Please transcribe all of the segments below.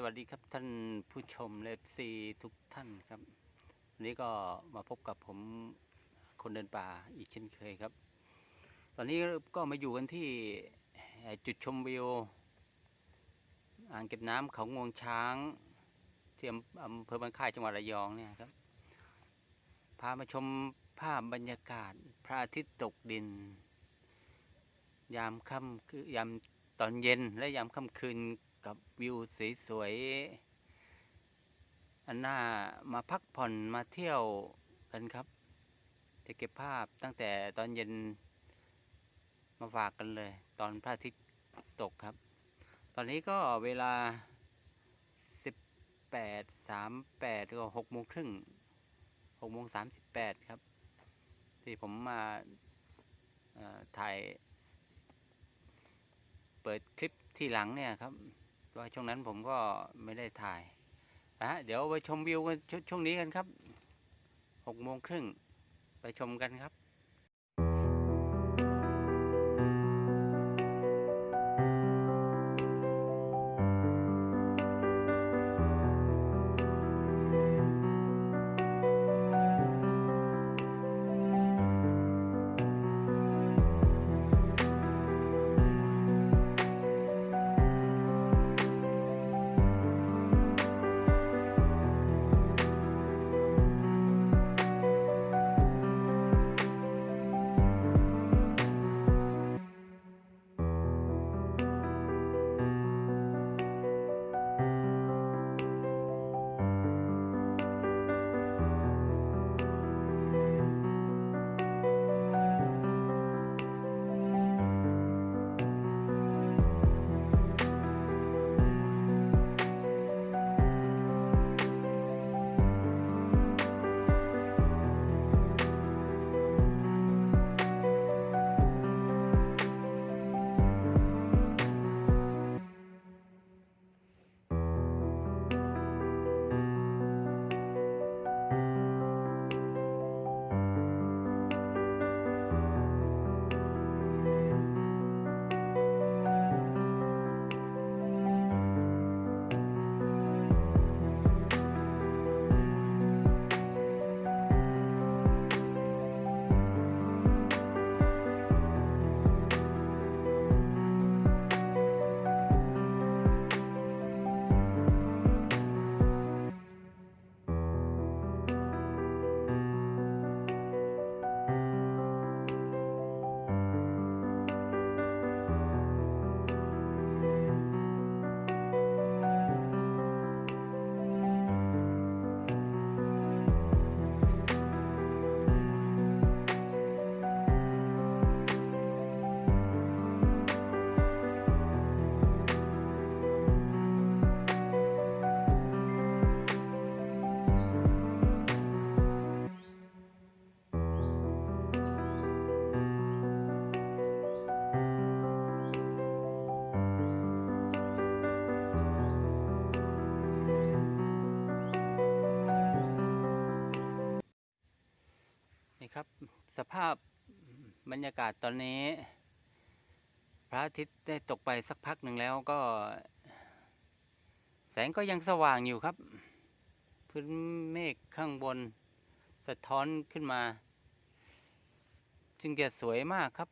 สวัสดีครับท่านผู้ชมเลฟซีทุกท่านครับวันนี้ก็มาพบกับผมคนเดินป่าอีกเช่นเคยครับ ตอนนี้ก็มาอยู่กันที่จุดชมวิวอ่างเก็บน้ำเขางวงช้างที่อำอำเภอบ้านค่ายจังหวัดระยองเนี่ยครับ พามาชมภาพบรรยากาศพระอาทิตย์ตกดิน ยามค่ำคือยามตอนเย็นและยามค่ำคืน กับวิวสวยๆอันน่ามาพักผ่อนมาเที่ยวกันครับ จะเก็บภาพตั้งแต่ตอนเย็นมาฝากกันเลย ตอนพระอาทิตย์ตกครับ ตอนนี้ก็เวลา 18 38ก็6โมงครึ่ง6โมง38 ครับ ที่ผมมาถ่ายเปิดคลิปที่หลังเนี่ยครับ ว่าช่วงนั้นผมก็ไม่ได้ถ่ายนะฮะเดี๋ยวไปชมวิวกันช่วงนี้กันครับหกโมงครึ่งไปชมกันครับ สภาพบรรยากาศตอนนี้ พระอาทิตย์ได้ตกไปสักพักหนึ่งแล้วก็ แสงก็ยังสว่างอยู่ครับ พื้นเมฆข้างบน สะท้อนขึ้นมา จึงจะสวยมากครับ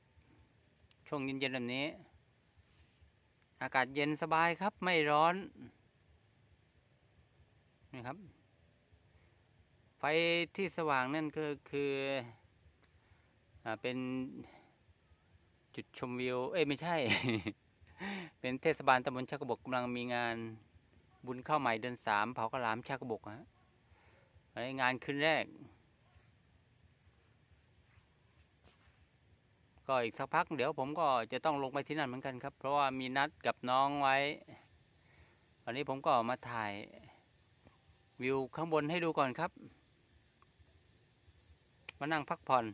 ช่วงเย็นๆแบบนี้ อากาศเย็นสบายครับไม่ร้อนนี่ครับ ไฟที่สว่างนั่นก็คืออ่า เป็นจุดชมวิว เอ้ยไม่ใช่ เป็นเทศบาลตำบลชักระบกกำลังมีงานบุญเข้าวใหม่เดือนสามเผากระหลามชักระบกฮะอันนี้งานคืนแรก ก็อีกสักพัก เดี๋ยวผมก็จะต้องลงไปที่นั่นเหมือนกันครับ เพราะว่ามีนัดกับน้องไว้วันนี้ผมก็มาถ่ายวิวข้างบนให้ดูก่อนครับ มานั่งพักผ่อน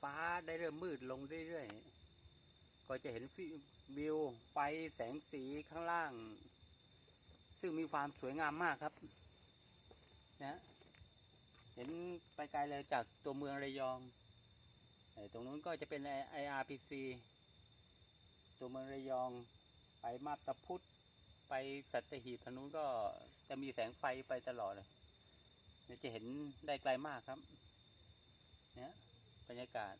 ฟ้าได้เริ่มมืดลงเรื่อยๆ ก็จะเห็นฟิวิวไฟแสงสีข้างล่าง ซึ่งมีความสวยงามมากครับนะเห็นไปไกลเลยจากตัวเมืองระยอง ตรงนู้นก็จะเป็น IRPC ตัวเมืองระยอง ไปมาบตาพุทธไปสัตหีบทางนู้นก็จะมีแสงไฟไปตลอดเลยเนี่ยจะเห็นได้ไกลมากครับ เนี่ย บรรยากาศ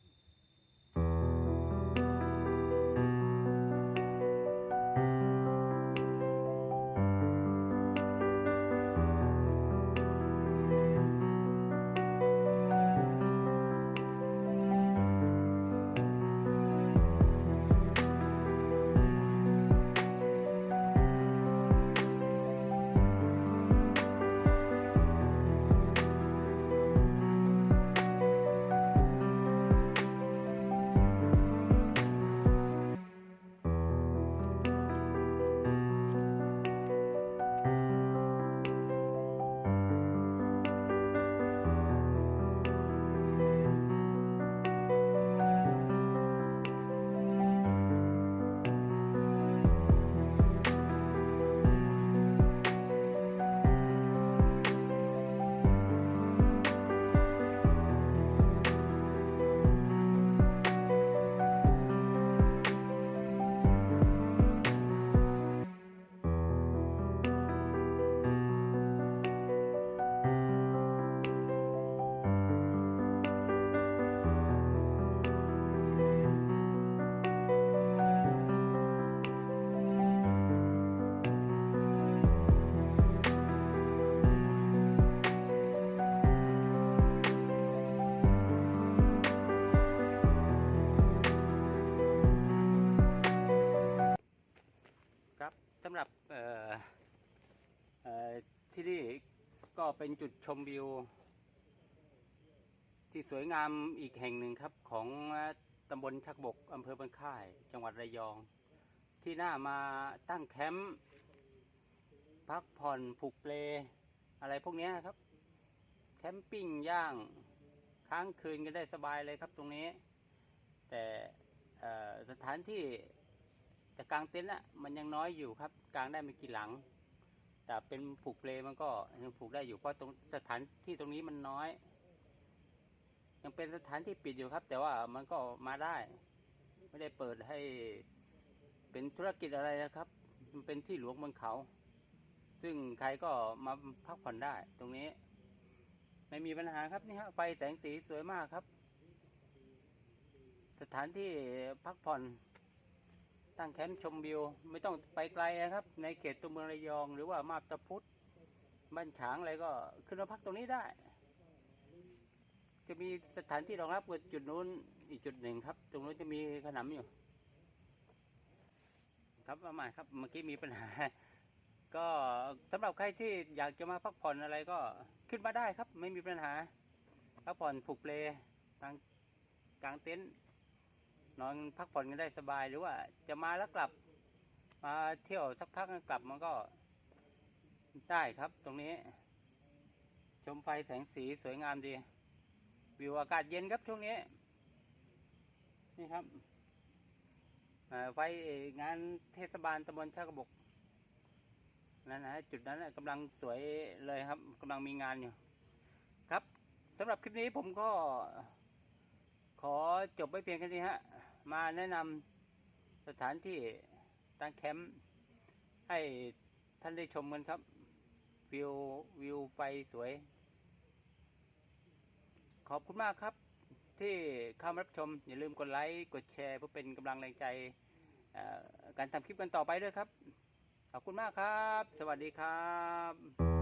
ที่นี่ก็เป็นจุดชมวิว ที่สวยงามอีกแห่งหนึ่งครับของตำบลชักบกอำเภอบันค่าย จังหวัดระยอง ที่น่ามาตั้งแคมป์พักผ่อนผูกเปล อะไรพวกนี้ครับ แคมปิ้งย่างค้างคืนกันได้สบายเลยครับตรงนี้ แต่สถานที่แต่กลางเต็นท์อะมันยังน้อยอยู่ครับกลางได้ไม่กี่หลัง แต่เป็นผูกเปลมันก็ยังผูกได้อยู่เพราะตรงสถานที่ตรงนี้มันน้อย ยังเป็นสถานที่ปิดอยู่ครับ แต่ว่ามันก็มาได้ ไม่ได้เปิดให้เป็นธุรกิจอะไรนะครับ มันเป็นที่หลวงบนเขา ซึ่งใครก็มาพักผ่อนได้ ตรงนี้ ไม่มีปัญหาครับนี่ฮะไฟแสงสีสวยมากครับ สถานที่พักผ่อน ตั้งแคมป์ชมวิว ไม่ต้องไปไกลนะครับ ในเขตตัวเมืองระยอง หรือว่ามาบตาพุธบ้านฉางอะไรก็ขึ้นมาพักตรงนี้ได้ จะมีสถานที่รองรับกับจุดนู้นอีกจุดหนึ่งครับ ตรงนู้นจะมีขนำอยู่ ครับประมาณครับเมื่อกี้มีปัญหา ก็สำหรับใครที่อยากจะมาพักผ่อนอะไรก็ขึ้นมาได้ครับ ไม่มีปัญหาพักผ่อนผูกเปลกลางกลางเต็นท์ นอนพักผ่อนกันได้สบายหรือว่าจะมาแล้วกลับ มาเที่ยวสักพักแล้วกลับมันก็ได้ครับตรงนี้ ชมไฟแสงสีสวยงามดี วิวอากาศเย็นครับช่วงนี้ นี่ครับไฟงานเทศบาลตำบลชากระบกนั่นนะจุดนั้นกำลังสวยเลยครับกำลังมีงานอยู่ ครับสำหรับคลิปนี้ผมก็ ขอจบไว้เพียงแค่นี้ฮะ มาแนะนำสถานที่ตั้งแคมป์ให้ท่านได้ชมกันครับ วิววิวไฟสวย ขอบคุณมากครับ ที่เข้ามารับชม อย่าลืมกดไลค์กดแชร์เพื่อเป็นกำลังแรงใจการทำคลิปกันต่อไปด้วยครับ ขอบคุณมากครับ สวัสดีครับ